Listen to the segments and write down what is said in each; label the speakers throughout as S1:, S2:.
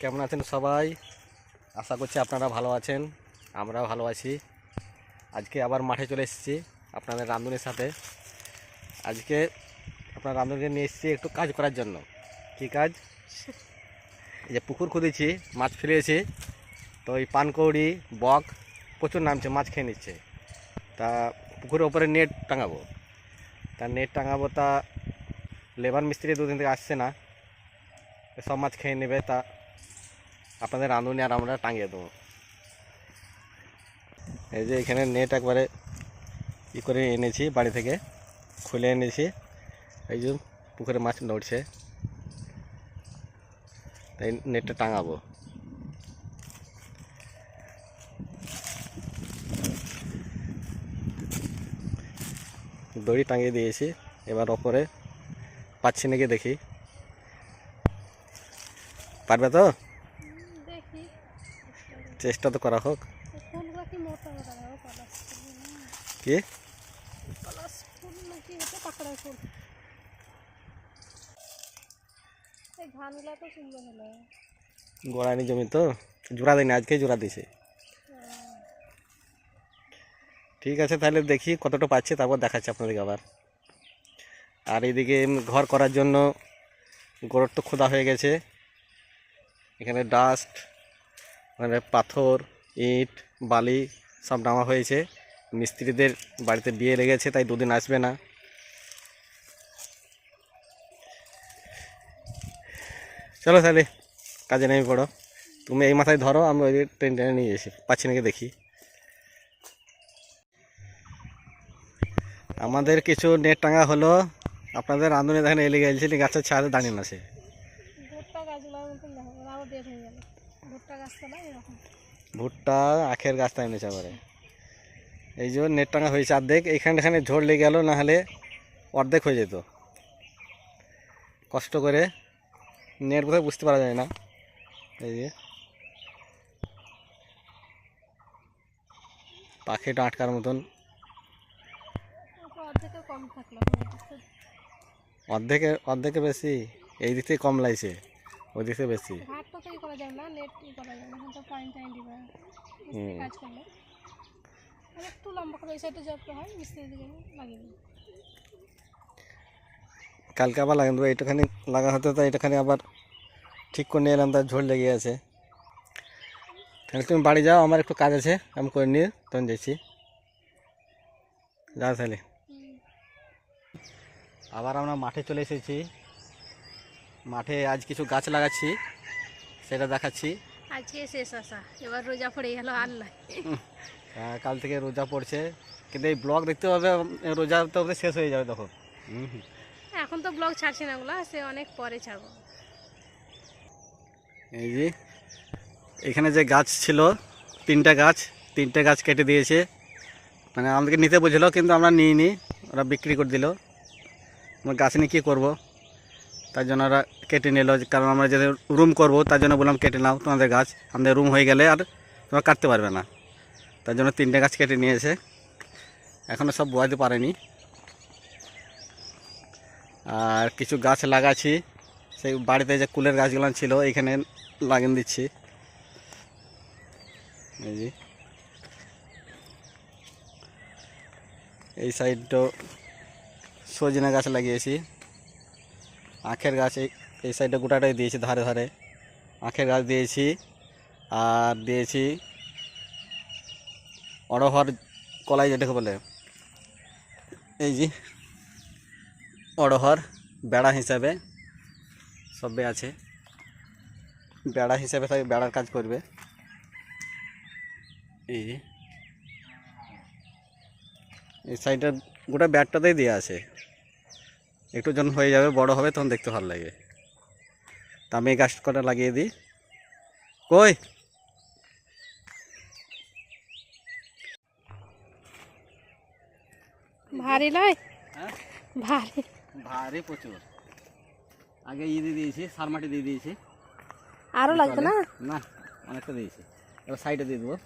S1: কেমন আছেন সবাই? আশা করছি আপনারা ভালো আছেন, আমরাও ভালো আছি। আজকে আবার মাঠে চলে এসেছি আপনাদের রাঁধুনির সাথে। আজকে আপনার রাঁধুনিকে নিয়ে এসেছি একটু কাজ করার জন্য। কী কাজ? এই যে পুকুর খুঁড়েছি মাছ ফেলেছি তো এই পানকৌড়ি, বক, প্রচুর নামছে, মাছ খেয়ে নিচ্ছে। তা পুকুরের ওপরে নেট টাঙাবো। তা নেট টাঙাবো, তা লেবার মিস্ত্রি দুদিন থেকে আসছে না। সব মাছ খেয়ে নেবে, তা আপনাদের রাঁধুনি আর আমরা টাঙিয়ে দেবো। এই যে এখানে নেট একবারে ই করে এনেছি, বাড়ি থেকে খুলে এনেছি। এই যে পুকুরে মাছ নড়ছে। তাই নেটটা টাঙাবো। দড়ি টাঙিয়ে দিয়েছি, এবার ওপরে পাচ্ছি নাকি দেখি। পারবে তো? চেষ্টা তো করা হোক।
S2: কি?
S1: গোড়ানি জমি তো জোড়া দিইনি আজকে জোড়া দিছে ঠিক আছে তাহলে দেখি কতটা পাচ্ছে তারপর দেখাচ্ছি আপনাদেরকে আবার। আর এইদিকে ঘর করার জন্য গোড়র তো খোদা হয়ে গেছে। এখানে ডাস্ট মানে পাথর, ইট, বালি সব নামা হয়েছে। মিস্ত্রিদের বাড়িতে বিয়ে লেগেছে, তাই দুদিন আসবে না। চলো তাহলে, কাজে নেমে পড়ো। তুমি এই মাথায় ধরো, আমি ওই ট্রেন টেনে নিয়ে এসি পাচ্ছি নাকি দেখি। আমাদের কিছু নেট টাঙা হলো। আপনাদের রাঁধুনি দেখেন এলে গেছিল গাছের ছাদে দাঁড়িয়ে আছে।
S2: ভুট্টা হয়ে গেল ভুট্টা এরকম
S1: আখের এনেছে আবারে। এই যে নেট টাঙা হয়েছে অর্ধেক এইখানে এখানে ঝড় লেগে গেল না হলে অর্ধেক হয়ে যেত। কষ্ট করে নেট কোথায় বুঝতে পারা যায় না। এই যে। পাখিটা আটকার মতন।
S2: অর্ধেকের
S1: অর্ধেকে অর্ধেকে বেশি এই দিক থেকে কম লাগছে। ওই দিক বেশি।
S2: ঘাটটা তো করা যাবে না নেট ই করা যাবে না তো টাইম টাইম দিবে। কাজ করলে। একটু লম্বা করে ওই সাইডে যত হয় মিস্ত্রি দিকে লাগিয়ে দেবে।
S1: কালকে আবার লাগান দেবো এইটাখানি লাগা হতে তো এইটাখানি আবার ঠিক করে নিয়ে এলাম তার ঝোল লেগে আছে। তাহলে তুমি বাড়ি যাও আমার একটু কাজ আছে আমি করে নিয়ে তখন যাচ্ছি। যাও তাহলে। আবার আমরা মাঠে চলে এসেছি। মাঠে আজ কিছু গাছ লাগাচ্ছি সেটা দেখাচ্ছি।
S2: আজকে শেষ আসা এবার রোজা পড়ে গেল আল্লাহ।
S1: কাল থেকে রোজা পড়ছে কিন্তু এই ব্লগ দেখতে হবে রোজা তো শেষ হয়ে যাবে তখন।
S2: এখন তো ব্লগ ছাড়ছি না ওগুলো সে অনেক পরে ছাড়বো।
S1: এই যে এখানে যে গাছ ছিল তিনটা গাছ তিনটে গাছ কেটে দিয়েছে। মানে আমাদেরকে নিতে বলছিল কিন্তু আমরা নিইনি ওরা বিক্রি করে দিল। আমরা গাছ নিয়ে কী করব? তার জন্য ওরা কেটে নিল, কারণ আমরা যদি রুম করব, তার জন্য বললাম কেটে নাও তোমাদের গাছ। আমাদের রুম হয়ে গেলে আর তোমরা কাটতে পারবে না। তার জন্য তিনটে গাছ কেটে নিয়েছে। এখনও সব বোয়াতে পারেনি। আর কিছু গাছ লাগাচ্ছি। সেই বাড়িতে যে কুলের গাছগুলো ছিল, এখানে লাগিয়ে দিচ্ছি। এই এই সাইডটা সজনে গাছ লাগিয়েছি। আখের গাছ এই সাইডে গোটাটাই দিয়েছি ধারে ধারে। আখের গাছ দিয়েছি আর দিয়েছি অড়হর কলাই যেটাকে বলে। এই যে অড়হর বেড়া হিসাবে সবে আছে। বেড়া হিসাবে তাই বেড়ার কাজ করবে। এই যে। এই সাইডটা গোটা ব্যাটটাতেই দেওয়া আছে। একটু যখন হয়ে যাবে বড় হবে তখন দেখতে ভালো লাগে। তা আমি গাছ কটা লাগিয়ে দিই। কই?
S2: ভারী নয়
S1: হ্যাঁ?
S2: ভারী।
S1: ভারী প্রচুর। আগে ই দিয়ে দিয়েছি সার মাটি দিয়ে দিয়েছি।
S2: আরও লাগবে না?
S1: না অনেকটা দিয়েছি। এবার সাইডে দিয়ে দেবো।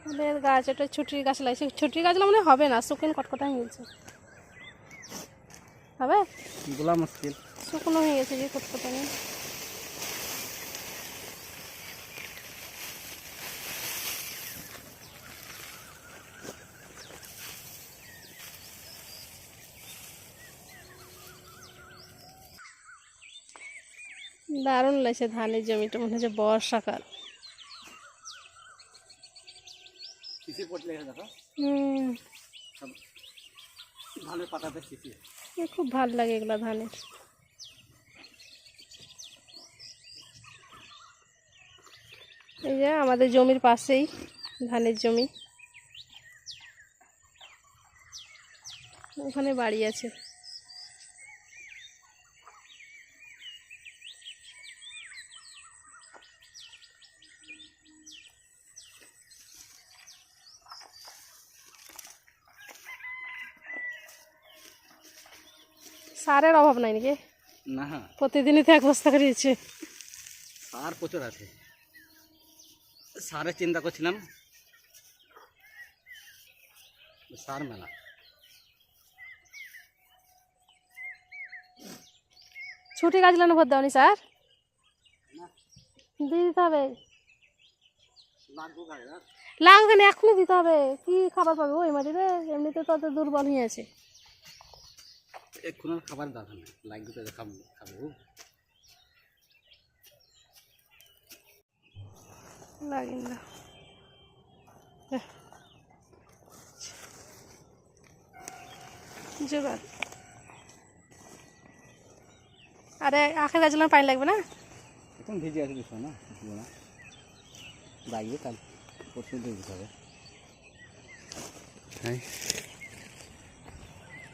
S2: ফুলের গাছ একটা ছুটির গাছ লাগছে। ছুটির গাছ মানে হবে না শুকনো কটকটা হয়ে গেছে। হবে?
S1: বলা মুশকিল।
S2: শুকনো হয়ে গেছে যে কটকটা নেই দারুণ লাগছে ধানের জমিটা মনে হচ্ছে বর্ষাকাল।
S1: ধানের পাতাতে
S2: খুব ভালো লাগে এগুলো ধানের এই যে আমাদের জমির পাশেই ধানের জমি। ওখানে বাড়ি আছে। সারের অভাব নাই নাকি?
S1: না।
S2: প্রতিদিনই তো এক বস্তা করে দিচ্ছে।
S1: সার প্রচুর আছে। সারের চিন্তা করছিলাম। সার মেলা।
S2: ছুটি গাছ লানো ভর দাওনি স্যার? দিয়ে দিতে হবে।
S1: লাগবো
S2: না এখনই দিতে হবে। কি খাবার পাবে ওই মাটিতে? এমনিতে তো অত দুর্বল হয়ে আছে।
S1: এক্ষুন আর খাবার দরকার নেই। লাগবে তো খাব খাব।
S2: লাগে না। জোগাড়। আরে আখের গাছ পানি লাগবে না?
S1: এখন ভিজে আছে কিছু না না। লাগবে কাল পরশু দিয়ে দিতে হবে। হ্যাঁ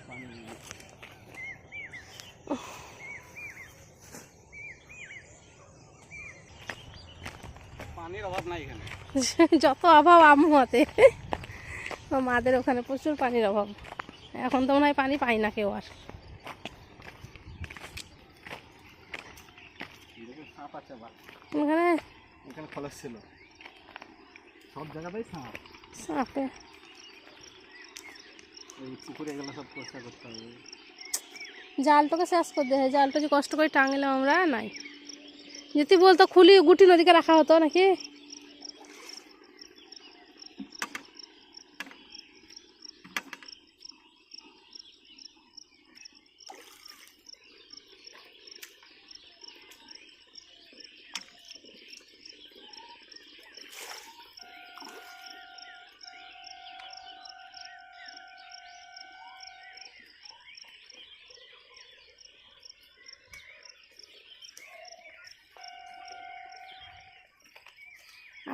S1: পানির অভাব নাই এখানে
S2: যত অভাব আবহাওয়াতে মাদের ওখানে প্রচুর পানির অভাব। এখন তো মনে হয় পানি পাই না কেউ আর।
S1: সাপ আছে আবার।
S2: ওখানে?
S1: এখানে খলস ছিল। সব জায়গাতেই সাপ।
S2: সাপে।
S1: এই পুকুরে এগুলো সব পরিষ্কার করতে হবে।
S2: জালটাকে শেষ করে দেয় জালটা যে কষ্ট করে টাঙলাম আমরা নাই। যদি বলতো খুলি গুটি নদীকে রাখা হতো নাকি?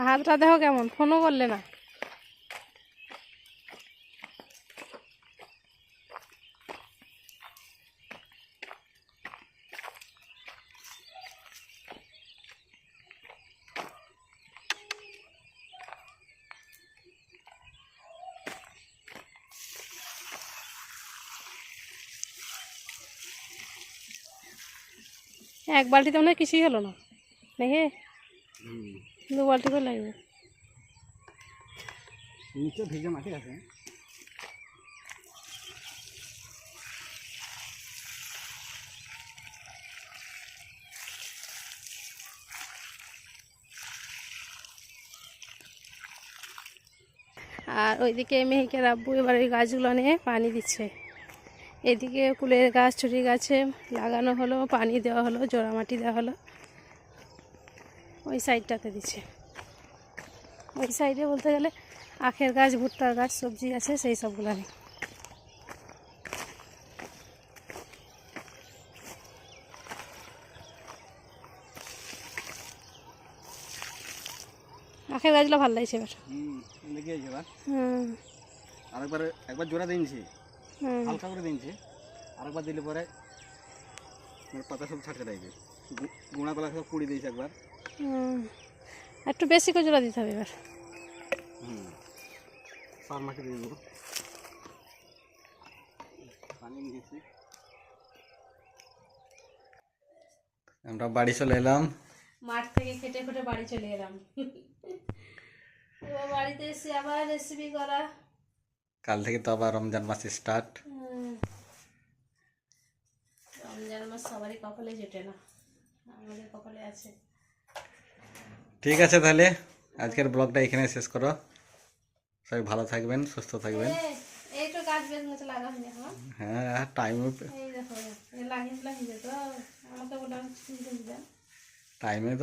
S2: হাতটা দেখো কেমন ফোনও করলে না। এক বালতিতে মনে হয় কিছুই হলো না। নাকি দু বালতি করে লাগবে।
S1: নিচে ভিজে মাটি আছে।
S2: আর ওইদিকে মেহিকের আব্বু এবার ওই গাছগুলো নিয়ে পানি দিচ্ছে। এদিকে কুলের গাছ ছুটি গাছে লাগানো হলো পানি দেওয়া হলো জোড়া মাটি দেওয়া হলো। ওই সাইডটাতে দিচ্ছে। ওই সাইডে বলতে গেলে আখের গাছ ভুট্টার গাছ সবজি আছে সেই সবগুলো নেই। আখের গাছগুলো ভালো লাগছে এবার।
S1: হুম আরেকবার একবার জোড়া দিনছি হালকা করে দিনছি আরেকবার দিলে পরে মানে পাতা সব ছাটকে থাকবে গুঁড়া কলা সব কুড়ি দিয়েছে একবার।
S2: একটু বেশি করে জোড়া দিতে হবে এবার।
S1: আমরা বাড়ি চলে এলাম।
S2: মাঠ থেকে খেটে খেটে বাড়ি চলে এলাম। বাড়িতে এসে আবার রেসিপি করা।
S1: কাল থেকে তো আবার রমজান মাস স্টার্ট
S2: রমজান মাস সবারই কপালে জোটে না। আমাদের কপালে আছে।
S1: ঠিক আছে তাহলে আজকের ব্লগটা এখানে শেষ করো। সবাই ভালো থাকবেন সুস্থ থাকবেন। হ্যাঁ টাইমে তো।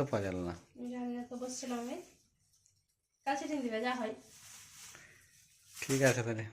S1: পাওয়া না।
S2: ঠিক
S1: আছে তাহলে।